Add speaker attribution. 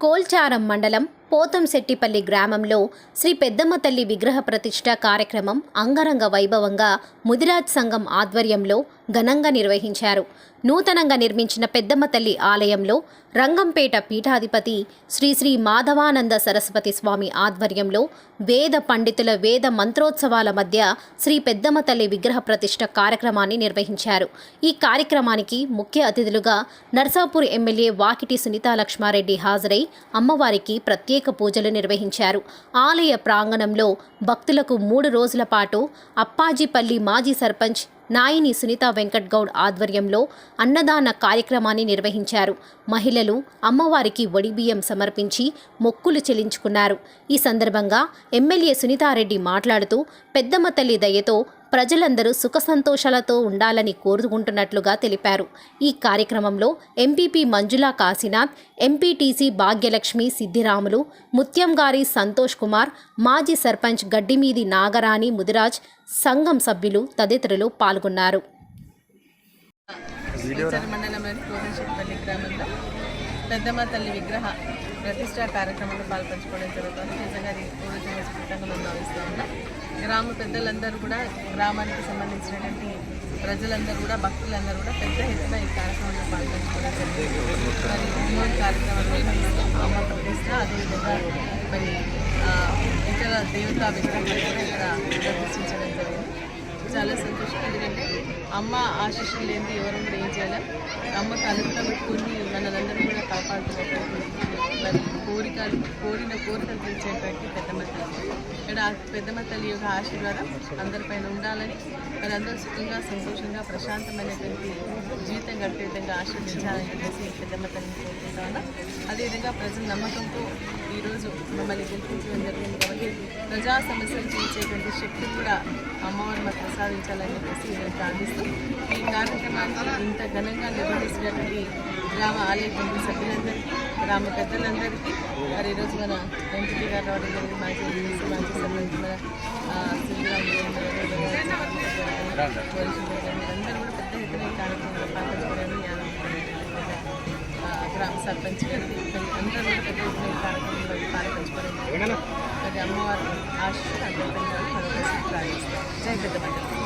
Speaker 1: కోల్చారం మండలం పోతంశెట్టిపల్లి గ్రామంలో శ్రీ పెద్దమ్మ తల్లి విగ్రహ ప్రతిష్ట కార్యక్రమం అంగరంగ వైభవంగా ముదిరాజ్ సంఘం ఆధ్వర్యంలో ఘనంగా నిర్వహించారు. నూతనంగా నిర్మించిన పెద్దమ్మ తల్లి ఆలయంలో రంగంపేట పీఠాధిపతి శ్రీ శ్రీ మాధవానంద సరస్వతి స్వామి ఆధ్వర్యంలో వేద పండితుల వేద మంత్రోత్సవాల మధ్య శ్రీ పెద్దమ్మ తల్లి విగ్రహ ప్రతిష్ట కార్యక్రమాన్ని నిర్వహించారు. ఈ కార్యక్రమానికి ముఖ్య అతిథులుగా నర్సాపూర్ ఎమ్మెల్యే వాకిటి సునీతా లక్ష్మారెడ్డి హాజరై అమ్మవారికి ప్రత్యేక ప్రత్యేక పూజలు నిర్వహించారు. ఆలయ ప్రాంగణంలో భక్తులకు మూడు రోజుల పాటు అప్పాజీపల్లి మాజీ సర్పంచ్ నాయిని సునీత వెంకట్ గౌడ్ ఆధ్వర్యంలో అన్నదాన కార్యక్రమాన్ని నిర్వహించారు. మహిళలు అమ్మవారికి ఒడిబియ్యం సమర్పించి మొక్కులు చెల్లించుకున్నారు. ఈ సందర్భంగా ఎమ్మెల్యే సునీతారెడ్డి మాట్లాడుతూ పెద్దమ్మ తల్లి దయతో ప్రజలందరూ సుఖ సంతోషాలతో ఉండాలని కోరుకుంటున్నట్లుగా తెలిపారు. ఈ కార్యక్రమంలో ఎంపీపీ మంజులా కాశీనాథ్ ఎంపీటీసీ భాగ్యలక్ష్మి సిద్ధిరాములు ముత్యంగారి సంతోష్ కుమార్ మాజీ సర్పంచ్ గడ్డిమీది నాగరాణి ముదిరాజ్ సంఘం సభ్యులు తదితరులు పాల్గొన్నారు.
Speaker 2: శ్రీచర మండలంలోని కోదంశెట్టిపల్లి గ్రామంలో పెద్దమ్మ తల్లి విగ్రహ ప్రతిష్టా కార్యక్రమంలో పాల్పంచుకోవడం జరుగుతుంది. నిజంగా అది పూర్వజన్మ స్ఫూర్తంగా మేము భావిస్తూ ఉన్నాం. గ్రామ పెద్దలందరూ కూడా గ్రామానికి సంబంధించినటువంటి ప్రజలందరూ కూడా భక్తులందరూ కూడా పెద్ద ఎత్తున ఈ కార్యక్రమంలో పాల్పంచుకోవడం జరిగింది మరి మూడు కార్యక్రమాలు ప్రతిష్ట అదేవిధంగా మరి ఇతర దేవతా విగ్రహాలు కూడా ఇక్కడ ప్రతిష్ఠించడం జరిగింది. చాలా సంతోషం. ఎందుకంటే అమ్మ ఆశీస్సులు లేనిది ఎవరు కూడా ఏం చేయాలి. అమ్మకు అనుగ్రహం పెట్టుకుని మనలందరూ కూడా కాపాడుతున్నటువంటి మరి కోరికలు కోరిన కోరికలు తీర్చేటువంటి పెద్ద మంది ఇక్కడ ఆ పెద్దమ్మ తల్లి యొక్క ఆశీర్వాదం అందరిపైన ఉండాలని మరి అందరూ సుఖంగా సంతోషంగా ప్రశాంతమైనటువంటి జీవితం గడిపే విధంగా ఆశీర్వదించాలని చెప్పేసి పెద్దమ్మ తల్లిని కోరుకుంటా ఉన్నాం. అదేవిధంగా ప్రజల నమ్మకంతో ఈరోజు మమ్మల్ని గెలిపించడం జరిగింది కాబట్టి ప్రజా సమస్యలు తీర్చేటువంటి శక్తి కూడా అమ్మవారు మాకు ప్రసాదించాలని చెప్పేసి నేను ప్రార్థిస్తూ ఈ కార్యక్రమాన్ని ఇంత ఘనంగా నిర్వహించినటువంటి గ్రామ ఆలయ కమిటీ సభ్యులందరికీ గ్రామ పెద్దలందరికీ మరి ఈరోజు మన ఎంపీ గారు రావడం జరిగింది మాజీ మాజీ సంబంధించిన అందరూ కూడా పెద్ద ఎత్తున ఈ కార్యక్రమంలో పాల్గొనడం గ్రామ సర్పంచ్ గారు అందరూ కూడా పెద్ద ఎత్తున ఈ కార్యక్రమంలో పాల్పంచుకోవడం మరి అమ్మవారి ఆశీస్సులు అందరికీ మరొకసారి ప్రార్థిస్తాం జై పెద్ద